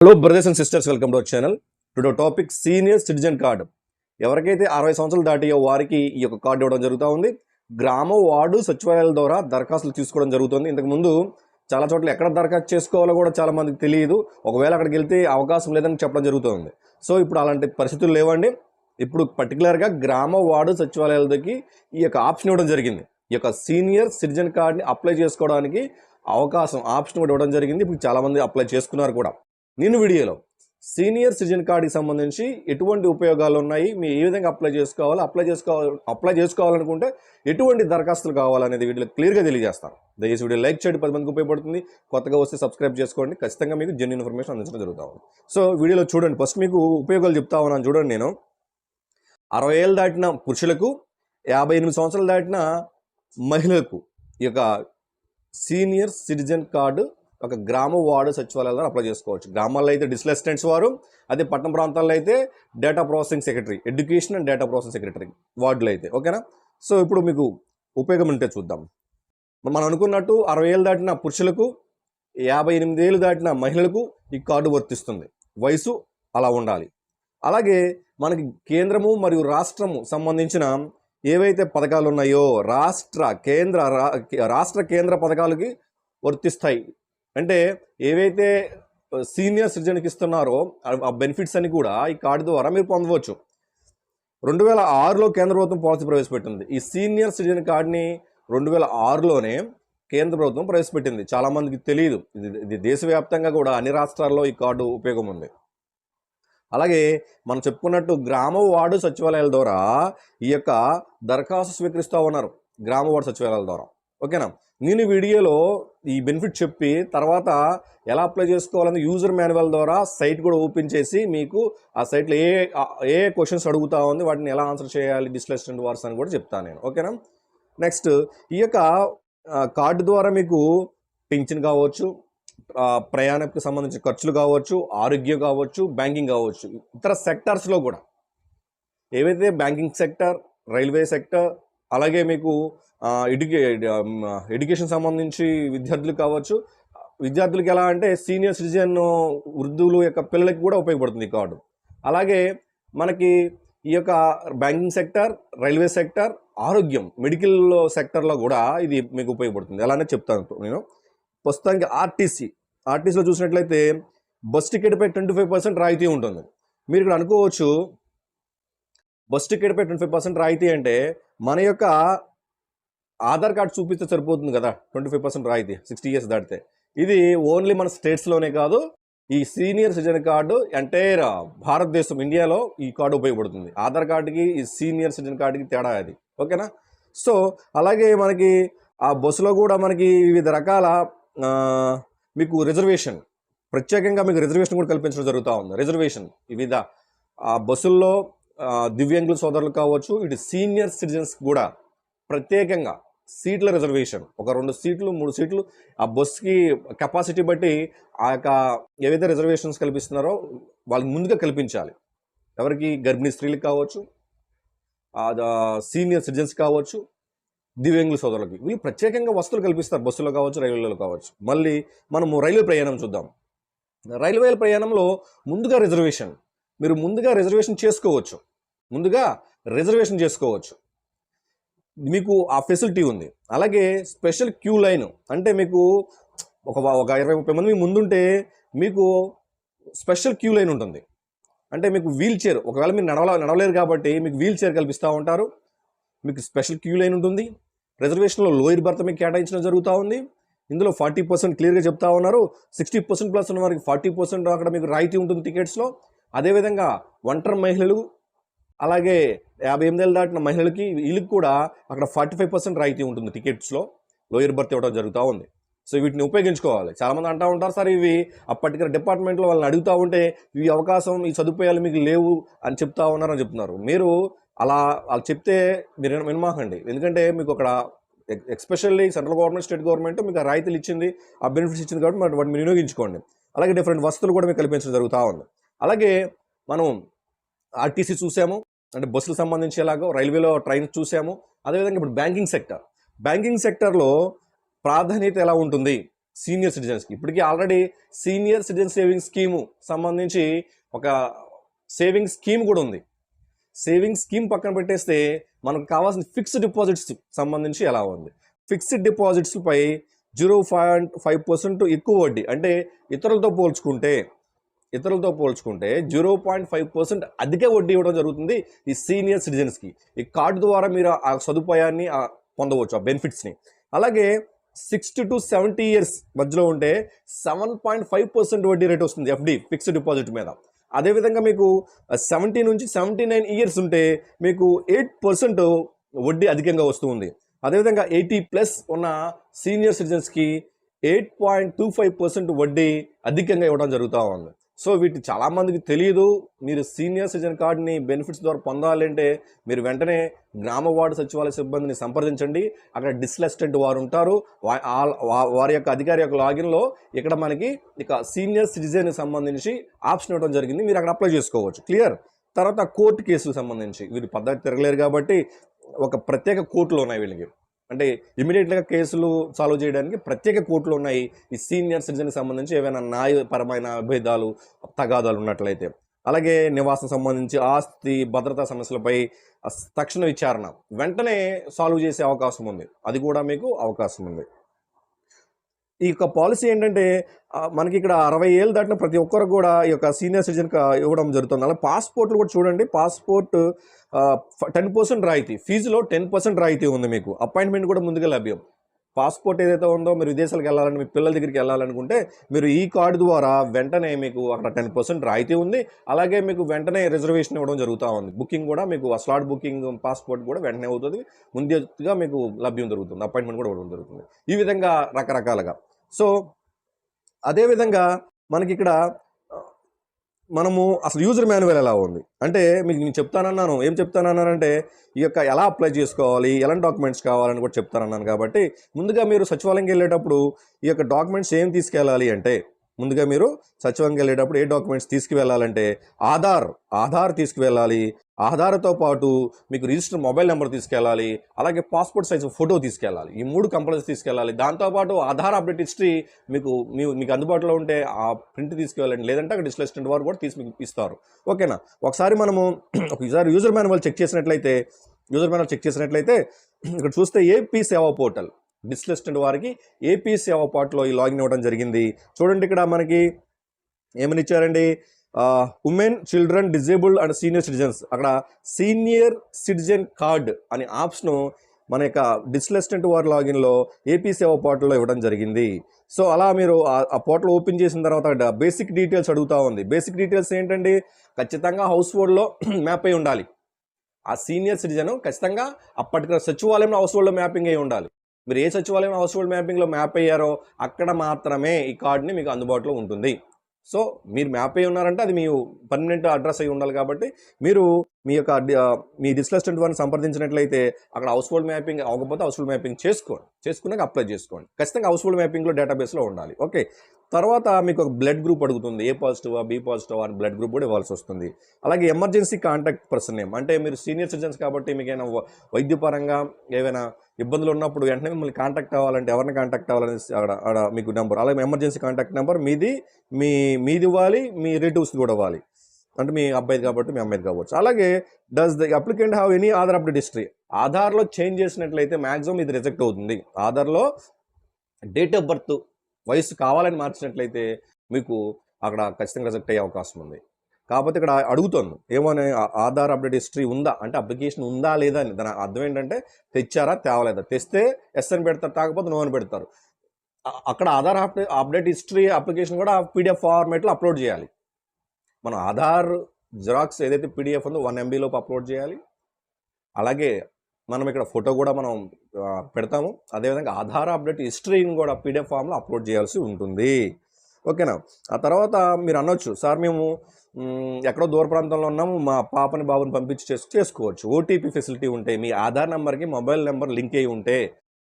Hello brothers and sisters welcome to our channel today topic senior citizen card ఎవరికైతే అరవై సంవత్సరాలు దాటియో వారికి ఈ యొక్క కార్డు ఇవ్వడం జరుగుతూ ఉంది. గ్రామ వార్డు సచివాలయాల ద్వారా దరఖాస్తులు తీసుకోవడం జరుగుతుంది. ఇంతకుముందు చాలా చోట్ల ఎక్కడ దరఖాస్తు చేసుకోవాలో కూడా చాలా మందికి తెలియదు. ఒకవేళ అక్కడికి వెళ్తే అవకాశం లేదని చెప్పడం జరుగుతుంది. సో ఇప్పుడు అలాంటి పరిస్థితులు లేవండి. ఇప్పుడు పర్టికులర్గా గ్రామ వార్డు సచివాలయాలకి ఈ యొక్క ఆప్షన్ ఇవ్వడం జరిగింది. ఈ యొక్క సీనియర్ సిటిజన్ కార్డ్ని అప్లై చేసుకోవడానికి అవకాశం ఆప్షన్ కూడా ఇవ్వడం జరిగింది. ఇప్పుడు చాలామంది అప్లై చేసుకున్నారు కూడా. నేను వీడియోలో. సీనియర్ సిటిజన్ కార్డుకి సంబంధించి ఎటువంటి ఉపయోగాలు ఉన్నాయి? మీరు ఏ విధంగా అప్లై చేసుకోవాలి? అప్లై చేసుకోవాలి అప్లై చేసుకోవాలనుకుంటే ఎటువంటి దరఖాస్తులు కావాలనేది వీడియోలో క్లియర్గా తెలియజేస్తాను. దయచేసి వీడియో లైక్ చేయడం పది మందికి ఉపయోగపడుతుంది. కొత్తగా వస్తే సబ్స్క్రైబ్ చేసుకోండి. ఖచ్చితంగా మీకు జెన్యున్ ఇన్ఫర్మేషన్ అందించడం జరుగుతూ ఉంది సో వీడియోలో చూడండి. ఫస్ట్ మీకు ఉపయోగాలు చెప్తా ఉన్నాను. చూడండి నేను. అరవై ఏళ్ళు దాటిన పురుషులకు యాభై ఎనిమిది సంవత్సరాలు దాటిన మహిళలకు ఈ యొక్క సీనియర్ సిటిజన్ కార్డు ఒక గ్రామ వార్డు సచివాలయాలను అప్లై చేసుకోవచ్చు. గ్రామాల్లో అయితే డిజిటల్ అసిస్టెంట్స్ వారు అదే పట్టణ ప్రాంతాల్లో అయితే data processing secretary education and data processing secretary వార్డులో అయితే. ఓకేనా సో ఇప్పుడు మీకు ఉపయోగం ఉంటే చూద్దాం. మనం అనుకున్నట్టు అరవై ఏళ్ళు దాటిన పురుషులకు యాభై ఎనిమిది ఏళ్ళు దాటిన మహిళలకు ఈ కార్డు వర్తిస్తుంది. వయసు అలా ఉండాలి. అలాగే మనకి కేంద్రము మరియు రాష్ట్రము సంబంధించిన ఏవైతే పథకాలు ఉన్నాయో రాష్ట్ర కేంద్ర రాష్ట్ర కేంద్ర పథకాలకి వర్తిస్తాయి. అంటే ఏవైతే సీనియర్ సిటిజన్కి ఇస్తున్నారో ఆ- బెనిఫిట్స్ అని కూడా ఈ కార్డు ద్వారా మీరు పొందవచ్చు. రెండు వేల ఆరులో కేంద్ర ప్రభుత్వం పాలసీ ప్రవేశపెట్టింది. ఈ సీనియర్ సిటిజన్ కార్డుని రెండు వేల ఆరులోనే కేంద్ర ప్రభుత్వం ప్రవేశపెట్టింది. చాలామందికి తెలియదు ఇది ఇది దేశవ్యాప్తంగా కూడా అన్ని రాష్ట్రాల్లో ఈ కార్డు ఉపయోగం ఉంది. అలాగే మనం చెప్పుకున్నట్టు గ్రామ వార్డు సచివాలయాల ద్వారా ఈ యొక్క దరఖాస్తు స్వీకరిస్తూ ఉన్నారు గ్రామ వార్డు సచివాలయాల ద్వారా. ఓకేనా? నేను వీడియోలో ఈ బెనిఫిట్ చెప్పి తర్వాత ఎలా అప్లై చేసుకోవాలని యూజర్ మాన్యువల్ ద్వారా సైట్ కూడా ఓపెన్ చేసి మీకు ఆ సైట్లో ఏ ఏ క్వశ్చన్స్ అడుగుతా ఉంది వాటిని ఎలా ఆన్సర్ చేయాలి డిస్లెస్టెంట్ వార్స్ అని కూడా చెప్తాను నేను. ఓకేనా? నెక్స్ట్ ఈ యొక్క కార్డు ద్వారా మీకు పింఛన్ కావచ్చు ప్రయాణకు సంబంధించిన ఖర్చులు కావచ్చు ఆరోగ్యం కావచ్చు బ్యాంకింగ్ కావచ్చు ఇతర సెక్టార్స్లో కూడా ఏవైతే బ్యాంకింగ్ సెక్టర్ రైల్వే సెక్టర్ అలాగే మీకు ఎడ్యుకే ఎడ్యుకేషన్ సంబంధించి విద్యార్థులు కావచ్చు. విద్యార్థులకు ఎలా అంటే సీనియర్ సిటిజన్ వృద్ధులు యొక్క పిల్లలకి కూడా ఉపయోగపడుతుంది ఈ కార్డు. అలాగే మనకి ఈ యొక్క బ్యాంకింగ్ సెక్టర్ రైల్వే సెక్టర్ ఆరోగ్యం మెడికల్ సెక్టర్లో కూడా ఇది మీకు ఉపయోగపడుతుంది. అలానే చెప్తాను నేను. ప్రస్తుతానికి ఆర్టీసీ ఆర్టీసీలో చూసినట్లయితే బస్ టికెట్పై ట్వంటీ ఫైవ్ పర్సెంట్ రాయితీ ఉంటుంది. మీరు ఇక్కడ అనుకోవచ్చు బస్ టికెట్పై ట్వంటీ ఫైవ్ పర్సెంట్ రాయితీ అంటే మన యొక్క ఆధార్ కార్డు చూపిస్తే సరిపోతుంది కదా ట్వంటీ ఫైవ్ పర్సెంట్ రాయితీ సిక్స్టీ ఇయర్స్ దాటితే. ఇది ఓన్లీ మన స్టేట్స్లోనే కాదు ఈ సీనియర్ సిటిజన్ కార్డు ఎంటైర్ భారతదేశం ఇండియాలో ఈ కార్డు ఉపయోగపడుతుంది. ఆధార్ కార్డుకి ఈ సీనియర్ సిటిజన్ కార్డుకి తేడా అది. ఓకేనా? సో అలాగే మనకి ఆ బస్సులో కూడా మనకి వివిధ రకాల మీకు రిజర్వేషన్ ప్రత్యేకంగా మీకు రిజర్వేషన్ కూడా కల్పించడం జరుగుతూ ఉంది. రిజర్వేషన్ వివిధ ఆ బస్సుల్లో దివ్యాంగుల సోదరులు కావచ్చు ఇటు సీనియర్ సిటిజన్స్ కూడా ప్రత్యేకంగా సీట్ల రిజర్వేషన్. ఒక రెండు సీట్లు మూడు సీట్లు ఆ బస్కి కెపాసిటీ బట్టి ఆ యొక్క ఏవైతే రిజర్వేషన్స్ కల్పిస్తున్నారో వాళ్ళకి ముందుగా కల్పించాలి. ఎవరికి? గర్భిణీ స్త్రీలకు కావచ్చు సీనియర్ సిటిజన్స్ కావచ్చు దివ్యాంగుల సోదరులకి. వీళ్ళు ప్రత్యేకంగా వస్తువులు కల్పిస్తారు. బస్సులో కావచ్చు రైల్వేలో కావచ్చు. మళ్ళీ మనము రైల్వే ప్రయాణం చూద్దాం. రైల్వే ప్రయాణంలో ముందుగా రిజర్వేషన్. మీరు ముందుగా రిజర్వేషన్ చేసుకోవచ్చు. ముందుగా రిజర్వేషన్ చేసుకోవచ్చు. మీకు ఆ ఫెసిలిటీ ఉంది. అలాగే స్పెషల్ క్యూ లైన్ అంటే మీకు ఒక ఒక ఇరవై ముప్పై మంది మీ ముందుంటే మీకు స్పెషల్ క్యూ లైన్ ఉంటుంది. అంటే మీకు వీల్ చైర్ ఒకవేళ మీరు నడవల నడవలేరు కాబట్టి మీకు వీల్ చైర్ కల్పిస్తూ ఉంటారు. మీకు స్పెషల్ క్యూ లైన్ ఉంటుంది. రిజర్వేషన్లో లోయర్ బర్త్ మీకు కేటాయించడం జరుగుతూ ఉంది. ఇందులో ఫార్టీ పర్సెంట్ క్లియర్గా చెప్తా ఉన్నారు. సిక్స్టీ పర్సెంట్ ప్లస్ ఉన్న వారికి ఫార్టీ పర్సెంట్ అక్కడ మీకు రాయితీ ఉంటుంది టికెట్స్లో. అదేవిధంగా ఒంటరి మహిళలు అలాగే యాభై ఎనిమిదేళ్ళు దాటిన మహిళలకి వీళ్ళకి కూడా అక్కడ ఫార్టీ ఫైవ్ పర్సెంట్ రాయితీ ఉంటుంది టికెట్స్లో. లోయర్ బర్త్ ఇవ్వడం జరుగుతూ ఉంది. సో వీటిని ఉపయోగించుకోవాలి. చాలామంది అంటూ ఉంటారు సార్ ఇవి ఆ పర్టికులర్ డిపార్ట్మెంట్లో వాళ్ళని అడుగుతూ ఉంటే ఈ అవకాశం ఈ సదుపాయాలు మీకు లేవు అని చెప్తా ఉన్నారని చెప్తున్నారు. మీరు అలా వాళ్ళు చెప్తే మీరు వినమాకండి. ఎందుకంటే మీకు అక్కడ especially central government state government మీకు ఆ రాయితీలు ఇచ్చింది ఆ బెనిఫిట్స్ ఇచ్చింది కాబట్టి మరి వాటిని వినియోగించుకోండి. అలాగే డిఫరెంట్ వస్తువులు కూడా మీకు కల్పించడం జరుగుతూ ఉంది. అలాగే మనం ఆర్టీసీ చూసాము. అంటే బస్సులు సంబంధించి ఎలాగో రైల్వేలో ట్రైన్ చూసాము. అదేవిధంగా ఇప్పుడు బ్యాంకింగ్ సెక్టర్. బ్యాంకింగ్ సెక్టర్లో ప్రాధాన్యత ఎలా ఉంటుంది? సీనియర్ సిటిజన్స్కి. ఇప్పటికీ already senior citizen saving scheme సంబంధించి ఒక సేవింగ్ స్కీమ్ కూడా ఉంది. సేవింగ్ స్కీమ్ పక్కన పెట్టేస్తే మనకు కావాల్సిన ఫిక్స్డ్ డిపాజిట్స్ సంబంధించి ఎలా ఉంది? ఫిక్స్డ్ డిపాజిట్స్ పై జీరో పాయింట్ ఫైవ్ పర్సెంట్ ఎక్కువ వడ్డీ అంటే ఇతరులతో పోల్చుకుంటే ఇతరులతో పోల్చుకుంటే జీరో పాయింట్ ఫైవ్ పర్సెంట్ అధిక వడ్డీ ఇవ్వడం జరుగుతుంది ఈ సీనియర్ సిటిజన్స్కి. ఈ కార్డు ద్వారా మీరు ఆ సదుపాయాన్ని పొందవచ్చు ఆ బెనిఫిట్స్ని. అలాగే సిక్స్టీ టు సెవెంటీ ఇయర్స్ మధ్యలో ఉంటే సెవెన్ పాయింట్ ఫైవ్ పర్సెంట్ వడ్డీ రేట్ వస్తుంది ఎఫ్డి ఫిక్స్డ్ డిపాజిట్ మీద. అదేవిధంగా మీకు సెవెంటీ నుంచి సెవెంటీ నైన్ ఇయర్స్ ఉంటే మీకు ఎయిట్ పర్సెంట్ వడ్డీ అధికంగా వస్తుంది అదేవిధంగా ఎయిటీ ప్లస్ ఉన్న senior సిటిజన్స్కి eight point two five percent వడ్డీ అధికంగా ఇవ్వడం జరుగుతూ ఉంది. సో వీటి చాలామందికి తెలియదు మీరు సీనియర్ సిటిజన్ కార్డుని బెనిఫిట్స్ ద్వారా పొందాలంటే మీరు వెంటనే గ్రామ వార్డు సచివాలయ సిబ్బందిని సంప్రదించండి. అక్కడ డిస్లెస్టెంట్ వారు ఉంటారు. వారి యొక్క అధికారి యొక్క లాగిన్లో ఇక్కడ మనకి ఇక సీనియర్ సిటిజన్కి సంబంధించి ఆప్షన్ ఇవ్వడం జరిగింది. మీరు అక్కడ అప్లై చేసుకోవచ్చు. క్లియర్? తర్వాత కోర్టు కేసులకు సంబంధించి వీరు పద్ధతి తిరగలేరు కాబట్టి ఒక ప్రత్యేక కోర్టులు ఉన్నాయి వీళ్ళకి. అంటే ఇమీడియట్గా కేసులు సాల్వ్ చేయడానికి ప్రత్యేక కోర్టులు ఉన్నాయి. ఈ సీనియర్ సిటిజన్కి సంబంధించి ఏవైనా న్యాయపరమైన అభేదాలు తగాదాలు ఉన్నట్లయితే. అలాగే నివాసం సంబంధించి ఆస్తి భద్రతా సమస్యలపై తక్షణ విచారణ. వెంటనే సాల్వ్ చేసే అవకాశం ఉంది. అది కూడా మీకు అవకాశం ఉంది. ఈ యొక్క పాలసీ ఏంటంటే మనకి ఇక్కడ అరవై ఏళ్ళు దాటిన ప్రతి ఒక్కరు కూడా ఈ యొక్క సీనియర్ సిటిజన్కి ఇవ్వడం జరుగుతుంది. అలా పాస్పోర్ట్లు కూడా చూడండి పాస్పోర్ట్ టెన్ పర్సెంట్ రాయితీ ఫీజులో టెన్ పర్సెంట్ రాయితీ ఉంది మీకు. అపాయింట్మెంట్ కూడా ముందుగా లభ్యం. పాస్పోర్ట్ ఏదైతే ఉందో మీరు విదేశాలకు వెళ్ళాలని మీ పిల్లల దగ్గరికి వెళ్ళాలనుకుంటే మీరు ఈ కార్డు ద్వారా వెంటనే మీకు అక్కడ టెన్ పర్సెంట్ రాయితీ ఉంది. అలాగే మీకు వెంటనే రిజర్వేషన్ ఇవ్వడం జరుగుతూ ఉంది. బుకింగ్ కూడా మీకు స్లాట్ బుకింగ్ పాస్పోర్ట్ కూడా వెంటనే అవుతుంది. ముందుగా మీకు లభ్యం జరుగుతుంది. అపాయింట్మెంట్ కూడా ఇవ్వడం జరుగుతుంది. ఈ విధంగా రకరకాలుగా. సో అదేవిధంగా మనకి ఇక్కడ మనము అసలు యూజర్ మాన్యువల్ ఎలా ఉంది? అంటే మీకు నేను చెప్తానన్నాను. ఏం చెప్తానన్నానంటే ఈ యొక్క ఎలా అప్లై చేసుకోవాలి ఎలాంటి డాక్యుమెంట్స్ కావాలని కూడా చెప్తానన్నాను కాబట్టి ముందుగా మీరు సచివాలయంకి వెళ్ళేటప్పుడు ఈ యొక్క డాక్యుమెంట్స్ ఏం తీసుకెళ్ళాలి అంటే ముందుగా మీరు సచివంగా వెళ్ళేటప్పుడు ఏ డాక్యుమెంట్స్ తీసుకువెళ్ళాలంటే ఆధార్ ఆధార్ తీసుకువెళ్ళాలి. ఆధార్తో పాటు మీకు రిజిస్టర్ మొబైల్ నెంబర్ తీసుకెళ్ళాలి. అలాగే పాస్పోర్ట్ సైజ్ ఫోటో తీసుకెళ్ళాలి. ఈ మూడు కంపల్సరీ తీసుకెళ్ళాలి. దాంతోపాటు ఆధార్ అప్డేట్ హిస్టరీ మీకు మీకు అందుబాటులో ఉంటే ఆ ప్రింట్ తీసుకెళ్ళండి లేదంటే అక్కడ డిస్లెస్టెంట్ వారు కూడా తీసి మీకు ఇస్తారు. ఓకేనా? ఒకసారి మనము ఒకసారి యూజర్ మాన్యువల్ చెక్ చేసినట్లయితే యూజర్ మాన్యువల్ చెక్ చేసినట్లయితే ఇక్కడ చూస్తే ఏపీ సేవా పోర్టల్. డిస్లెస్టెంట్ వారికి ఏపీ సేవ పోర్టల్లో ఈ లాగిన్ ఇవ్వడం జరిగింది. చూడండి ఇక్కడ మనకి ఏమని ఇచ్చారండి? Women children disabled and senior citizens. అక్కడ సీనియర్ సిటిజన్ కార్డ్ అనే ఆప్స్ను మన యొక్క డిస్లెస్టెంట్ వారి లాగిన్లో ఏపీ సేవ పోర్టల్లో ఇవ్వడం జరిగింది. సో అలా మీరు ఆ- ఆ పోర్టల్ ఓపెన్ చేసిన తర్వాత బేసిక్ డీటెయిల్స్ అడుగుతూ ఉంది. బేసిక్ డీటెయిల్స్ ఏంటండి? ఖచ్చితంగా హౌస్ హోల్డ్లో మ్యాప్ అయి ఉండాలి. ఆ సీనియర్ సిటిజన్ ఖచ్చితంగా అప్పటికి సచివాలయంలో హౌస్ హోల్డ్లో మ్యాపింగ్ అయి ఉండాలి. మీరు ఏ సచివాలయం హౌస్ హోల్డ్ మ్యాపింగ్లో మ్యాప్ అయ్యారో అక్కడ మాత్రమే ఈ కార్డుని మీకు అందుబాటులో ఉంటుంది. సో మీరు మ్యాప్ అయి ఉన్నారంటే అది మీ పర్మనెంట్ అడ్రస్ అయి ఉండాలి కాబట్టి మీరు మీ యొక్క మీ డిస్లెస్టెంట్ వారిని సంప్రదించినట్లయితే అక్కడ హౌస్ హోల్డ్ మ్యాపింగ్ అవ్వకపోతే హౌస్ హోల్డ్ మ్యాపింగ్ చేసుకోండి. చేసుకున్నాక అప్లై చేసుకోండి. ఖచ్చితంగా హౌస్ హోల్డ్ మ్యాపింగ్లో డేటాబేస్లో ఉండాలి. ఓకే. తర్వాత మీకు ఒక బ్లడ్ గ్రూప్ అడుగుతుంది. ఏ పాజిటివ్ బి పాజిటివ్ అని బ్లడ్ గ్రూప్ కూడా ఇవ్వాల్సి వస్తుంది. అలాగే ఎమర్జెన్సీ కాంటాక్ట్ పర్సన్ నేమ్ అంటే మీరు సీనియర్ సిటిజన్స్ కాబట్టి మీకు ఏమైనా వైద్యపరంగా ఏమైనా ఇబ్బందులు ఉన్నప్పుడు వెంటనే మిమ్మల్ని కాంటాక్ట్ అవ్వాలంటే ఎవరిని కాంటాక్ట్ అవ్వాలని అక్కడ అక్కడ మీకు నెంబర్ అలాగే ఎమర్జెన్సీ కాంటాక్ట్ నెంబర్ మీది మీ మీది ఇవ్వాలి మీ రిలేటివ్స్ కూడా ఇవ్వాలి. అంటే మీ అబ్బాయిది కాబట్టి మీ అమ్మాయిది కావచ్చు. అలాగే does the applicant have any Aadhaar update history ఆధార్లో change చేసినట్లయితే మ్యాక్సిమం ఇది రిజెక్ట్ అవుతుంది. ఆధార్లో డేట్ ఆఫ్ బర్త్ వయసు కావాలని మార్చినట్లయితే మీకు అక్కడ ఖచ్చితంగా రిజెక్ట్ అయ్యే అవకాశం ఉంది. కాకపోతే ఇక్కడ అడుగుతాను ఏమని ఆధార్ అప్డేట్ హిస్టరీ ఉందా? అంటే అప్లికేషన్ ఉందా లేదా అని. దాని అర్థం ఏంటంటే తెచ్చారా? తేవలేదా? తెస్తే ఎస్ అని పెడతారు కాకపోతే నో అని పెడతారు. అక్కడ ఆధార్ అప్డేట్ హిస్టరీ అప్లికేషన్ కూడా పీడిఎఫ్ ఫార్మేట్లో అప్లోడ్ చేయాలి. మనం ఆధార్ జిరాక్స్ ఏదైతే పీడిఎఫ్ ఉందో వన్ ఎంబీలోపు అప్లోడ్ చేయాలి. అలాగే మనం ఇక్కడ ఫోటో కూడా మనం పెడతాము. అదేవిధంగా ఆధార్ అప్డేట్ హిస్టరీని కూడా పీడిఎఫ్ ఫామ్లో అప్లోడ్ చేయాల్సి ఉంటుంది. ఓకేనా? ఆ తర్వాత మీరు అనొచ్చు. సార్ మేము ఎక్కడో దూర ప్రాంతంలో ఉన్నాము. మా పాపని బాబుని పంపించి చేసు చేసుకోవచ్చు. ఓటీపీ ఫెసిలిటీ ఉంటే మీ ఆధార్ నెంబర్కి మొబైల్ నెంబర్ లింక్ అయి ఉంటే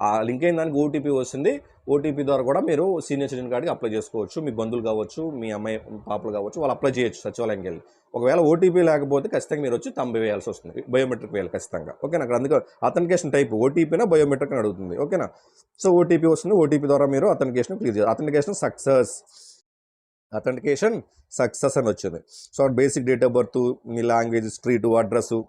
ఆ లింక్ అయిన దానికి ఓటీపీ వస్తుంది. ఓటీపీ ద్వారా కూడా మీరు సీనియర్ సిటిజన్ కార్డ్కి అప్లై చేసుకోవచ్చు. మీ బంధువులు కావచ్చు మీ అమ్మాయి పాపలు కావచ్చు వాళ్ళు అప్లై చేయొచ్చు సచివాలయంకి వెళ్ళి. ఒకవేళ ఓటీపీ లేకపోతే ఖచ్చితంగా మీరు వచ్చి తంబి వేయాల్సి వస్తుంది. బయోమెట్రిక్ వేయాలి ఖచ్చితంగా. ఓకేనా? అక్కడ అందుకే అథెంటికేషన్ టైప్ ఓటీపీనా బయోమెట్రిక్ అని అడుగుతుంది. ఓకేనా? సో ఓటీపీ వస్తుంది. ఓటీపీ ద్వారా మీరు అథెంటికేషన్ క్లియర్ చేయాలి. అథెంటికేషన్ సక్సెస్ అథెంటికేషన్ సక్సెస్ అని వచ్చింది. So basic date of birth me language street address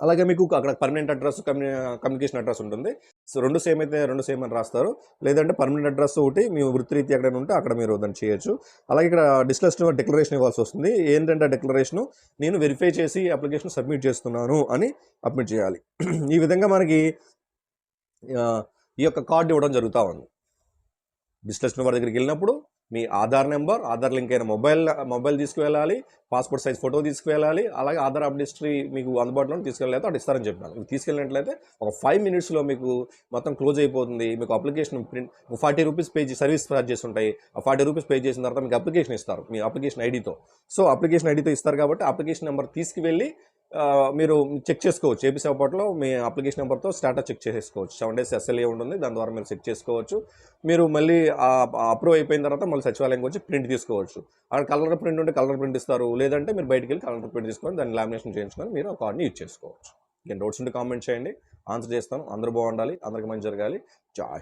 అలాగే మీకు అక్కడ పర్మనెంట్ అడ్రస్ కమ్యూనికేషన్ అడ్రస్ ఉంటుంది. సో రెండు సేమ్ అయితే రెండు సేమ్ అని రాస్తారు. లేదంటే పర్మనెంట్ అడ్రస్ ఒకటి మీ వృత్తిరీతి ఎక్కడైనా ఉంటే అక్కడ మీరు దాన్ని చేయొచ్చు. అలాగే ఇక్కడ డిస్కషన్ డిక్లరేషన్ ఇవ్వాల్సి వస్తుంది. ఏంటంటే ఆ డిక్లరేషన్ నేను వెరిఫై చేసి అప్లికేషన్ సబ్మిట్ చేస్తున్నాను అని అప్మిట్ చేయాలి. ఈ విధంగా మనకి ఈ యొక్క కార్డు ఇవ్వడం జరుగుతూ ఉంది. డిస్కషన్ వారి దగ్గరికి వెళ్ళినప్పుడు మీ ఆధార్ నెంబర్ ఆధార్ లింక్ అయిన మొబైల్ మొబైల్ తీసుకువెళ్ళాలి పాస్పోర్ట్ సైజ్ ఫోటో తీసుకువెళ్ళాలి అలాగే ఆధార్ అప్ హిస్టరీ మీకు అందుబాటులో తీసుకెళ్ళలేదు అటు ఇస్తారని చెప్పాను మీకు తీసుకెళ్ళినట్లయితే ఒక ఫైవ్ మినిట్స్లో మీకు మొత్తం క్లోజ్ అయిపోతుంది. మీకు application print forty rupees pay service charge ఉంటాయి. ఆ ఫార్టీ రూపీస్ పే చేసిన తర్వాత మీకు అప్లికేషన్ ఇస్తారు మీ అప్లికేషన్ ఐడితో సో అప్లికేషన్ ఐడితో ఇస్తారు కాబట్టి అప్లికేషన్ నెంబర్ తీసుకువెళ్ళి మీరు చెక్ చేసుకోవచ్చు. ఏపీ సేవ పోర్టల్లో మీ అప్లికేషన్ నెంబర్తో స్టాటస్ చెక్ చేసుకోవచ్చు సెవెన్ డేస్ ఎస్ఎల్ఏ ఉంటుంది. దాని ద్వారా మీరు చెక్ చేసుకోవచ్చు. మీరు మళ్ళీ అప్రూవ్ అయిపోయిన తర్వాత మళ్ళీ సచివాలయంకి వచ్చి ప్రింట్ తీసుకోవచ్చు. అక్కడ కలర్ ప్రింట్ ఉంటే కలర్ ప్రింట్ ఇస్తారు. లేదంటే మీరు బయటికి వెళ్ళి కలర్ ప్రింట్ తీసుకొని దాన్ని లామినేషన్ చేయించుకొని మీరు ఆ కార్డ్ని యూజ్ చేసుకోవచ్చు. ఇంకా రోడ్స్ ఉంటే కామెంట్ చేయండి. ఆన్సర్ చేస్తాను. అందరూ బాగుండాలి. అందరికి మంచి జరగాలి. జాహి